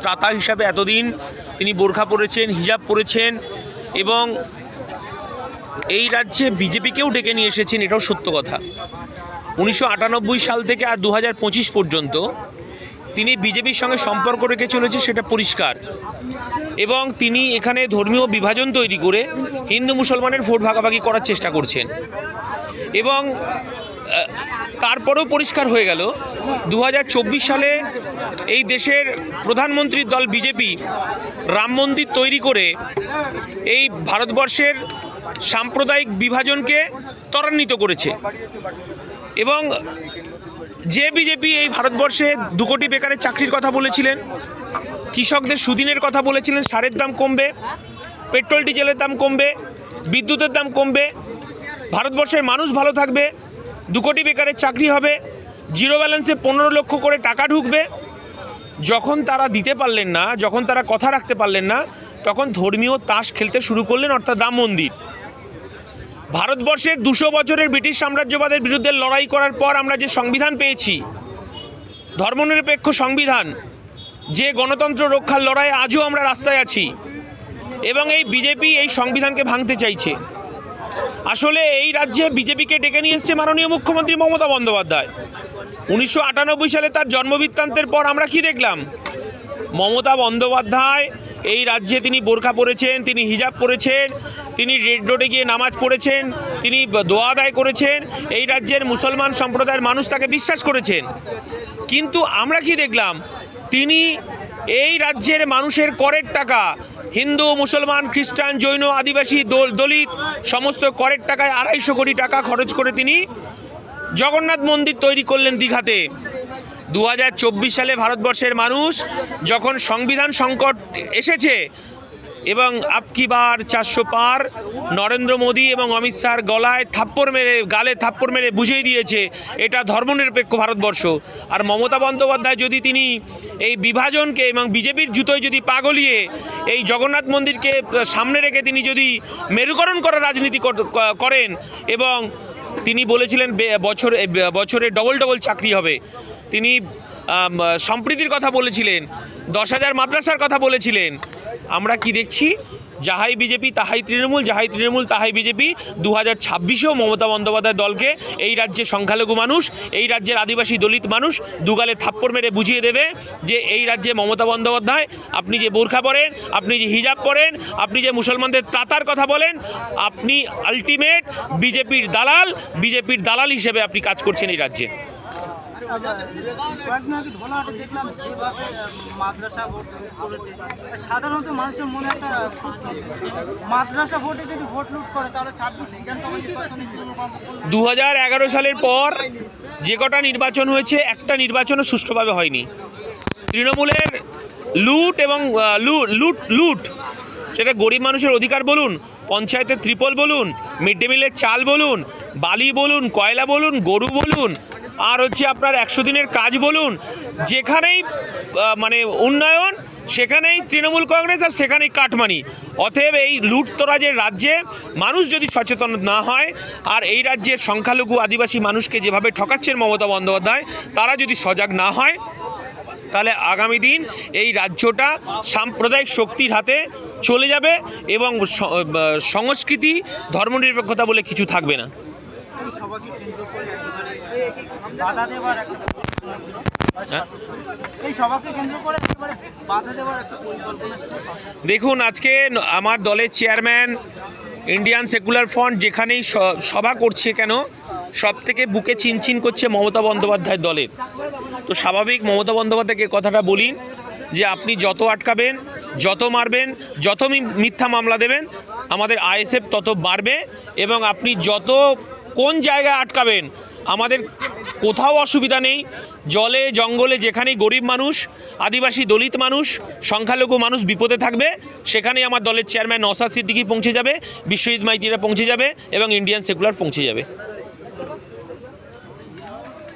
ত্রাতা হিসাবে এতদিন তিনি বোরখা পরেছেন, হিজাব পরেছেন এবং এই রাজ্যে বিজেপিকেও ডেকে নিয়ে এসেছেন, এটাও সত্য কথা। উনিশশো আটানব্বই সাল থেকে আর দু হাজার পঁচিশ পর্যন্ত তিনি বিজেপির সঙ্গে সম্পর্ক রেখে চলেছে, সেটা পরিষ্কার। এবং তিনি এখানে ধর্মীয় বিভাজন তৈরি করে হিন্দু মুসলমানের ভোট ভাগাভাগি করার চেষ্টা করছেন। এবং তারপরেও পরিষ্কার হয়ে গেল। দু হাজার চব্বিশ সালে এই দেশের প্রধানমন্ত্রীর দল বিজেপি রাম মন্দির তৈরি করে এই ভারতবর্ষের সাম্প্রদায়িক বিভাজনকে ত্বরান্বিত করেছে। এবং যে বিজেপি এই ভারতবর্ষে দু কোটি বেকারের চাকরির কথা বলেছিলেন, কৃষকদের সুদিনের কথা বলেছিলেন, সারের দাম কমবে, পেট্রোল, ডিজেলের দাম কমবে, বিদ্যুতের দাম কমবে, ভারতবর্ষের মানুষ ভালো থাকবে দু কোটি বেকারের চাকরি হবে, জিরো ব্যালেন্সে পনেরো লক্ষ করে টাকা ঢুকবে। যখন তারা দিতে পারলেন না, যখন তারা কথা রাখতে পারলেন না, তখন ধর্মীয় তাস খেলতে শুরু করলেন অর্থাৎ রাম মন্দির। ভারতবর্ষের দুশো বছরের ব্রিটিশ সাম্রাজ্যবাদের বিরুদ্ধে লড়াই করার পর আমরা যে সংবিধান পেয়েছি, ধর্মনিরপেক্ষ সংবিধান, যে গণতন্ত্র রক্ষার লড়াইয়ে আজও আমরা রাস্তায় আছি, এবং এই বিজেপি এই সংবিধানকে ভাঙতে চাইছে। আসলে এই রাজ্যে বিজেপিকে ডেকে নিয়ে এসছে মাননীয় মুখ্যমন্ত্রী মমতা বন্দ্যোপাধ্যায়। উনিশশো আটানব্বই সালে তার জন্মবৃত্তান্তের পর আমরা কি দেখলাম? মমতা বন্দ্যোপাধ্যায়, এই রাজ্যে তিনি বোরখা পরেছেন, তিনি হিজাব পরেছেন, তিনি রেড রোডে গিয়ে নামাজ পড়েছেন, তিনি দোয়া আদায় করেছেন, এই রাজ্যের মুসলমান সম্প্রদায়ের মানুষ তাকে বিশ্বাস করেছেন। কিন্তু আমরা কি দেখলাম? তিনি এই রাজ্যের মানুষের করের টাকা হিন্দু, মুসলমান, খ্রিস্টান, জৈন, আদিবাসী, দল- দলিত, সমস্ত করের টাকায় আড়াইশো কোটি টাকা খরচ করে তিনি জগন্নাথ মন্দির তৈরি করলেন দীঘাতে। দু হাজার চব্বিশ সালে ভারতবর্ষের মানুষ যখন সংবিধান সংকট এসেছে এবং আপকি বার চারশো পার। নরেন্দ্র মোদী এবং অমিত শাহর গলায় থাপ্পড় মেরে, গালে থাপ্পড় মেরে বুঝিয়ে দিয়েছে, এটা ধর্মনিরপেক্ষ ভারতবর্ষ। আর মমতা বন্দ্যোপাধ্যায় যদি তিনি এই বিভাজনকে এবং বিজেপির জুতোয় যদি পাগলিয়ে এই জগন্নাথ মন্দিরকে সামনে রেখে তিনি যদি মেরুকরণ করার রাজনীতি করেন এবং তিনি বলেছিলেন বছরে বছরে ডবল ডবল চাকরি হবে। তিনি সম্প্রীতির কথা বলেছিলেন, দশ হাজার মাদ্রাসার কথা বলেছিলেন। আমরা কি দেখছি? যাহাই বিজেপি, তাহাই তৃণমূল, যাহাই তৃণমূল, তাহাই বিজেপি দু হাজার ছাব্বিশেও মমতা বন্দ্যোপাধ্যায় দলকে এই রাজ্যে সংখ্যালঘু মানুষ, এই রাজ্যের আদিবাসী দলিত মানুষ দুগালে থাপ্পড় মেরে বুঝিয়ে দেবে যে এই রাজ্যে মমতা বন্দ্যোপাধ্যায়, আপনি যে বোরখা পরেন, আপনি যে হিজাব পরেন, আপনি যে মুসলমানদের তাতার কথা বলেন, আপনি আলটিমেট বিজেপির দালাল বিজেপির দালাল হিসেবে আপনি কাজ করছেন এই রাজ্যে। কয়েকদিন ঢোলাহাটে দেখলাম যেভাবে মাদ্রাসা ভোট করেছে। সাধারণত মানুষের মনে একটা মাদ্রাসা ভোটে যদি ভোট লুট করে, তাহলে ছাব্বিশ বিধানসভা নির্বাচনে। দু এগারো সালের পর যে কটা নির্বাচন হয়েছে, একটা নির্বাচনও সুষ্ঠুভাবে হয়নি। তৃণমূলের লুট এবং লুট লুট, সেটা গরিব মানুষের অধিকার বলুন, পঞ্চায়েতের ত্রিপল বলুন, মিড ডে মিলের চাল বলুন, বালি বলুন, কয়লা বলুন, গরু বলুন আর হচ্ছে আপনার একশো দিনের কাজ বলুন, যেখানেই মানে উন্নয়ন, সেখানেই তৃণমূল কংগ্রেস আর সেখানেই কাটমানি। অতএব এই লুটতরাজের রাজ্যে মানুষ যদি সচেতন না হয়, আর এই রাজ্যের সংখ্যালঘু আদিবাসী মানুষকে যেভাবে ঠকাচ্ছেন মমতা বন্দ্যোপাধ্যায়, তারা যদি সজাগ না হয়, তাহলে আগামী দিন এই রাজ্যটা সাম্প্রদায়িক শক্তির হাতে চলে যাবে এবং সংস্কৃতি, ধর্মনিরপেক্ষতা বলে কিছু থাকবে না এই সভাকে কেন্দ্র করে একেবারে দেখুন, আজকে আমার দলের চেয়ারম্যান, ইন্ডিয়ান সেকুলার ফ্রন্ট যেখানেই সভা করছে কেন সব থেকে বুকে চিনচিন করছে মমতা বন্দ্যোপাধ্যায়ের দলের। তো স্বাভাবিক মমতা বন্দ্যোপাধ্যায়কে কথাটা বলি যে, আপনি যত আটকাবেন, যত মারবেন, যত মিথ্যা মামলা দেবেন, আমাদের আইএসএফ তত বাড়বে এবং আপনি যত কোন জায়গায় আটকাবেন আমাদের কোথাও অসুবিধা নেই। জলে, জঙ্গলে যেখানেই গরিব মানুষ, আদিবাসী দলিত মানুষ, সংখ্যালঘু মানুষ বিপদে থাকবে, সেখানেই আমার দলের চেয়ারম্যান নসাদ সিদ্দিকি পৌঁছে যাবে, বিশ্বজিৎ মাইতিরা পৌঁছে যাবে এবং ইন্ডিয়ান সেকুলার পৌঁছে যাবে।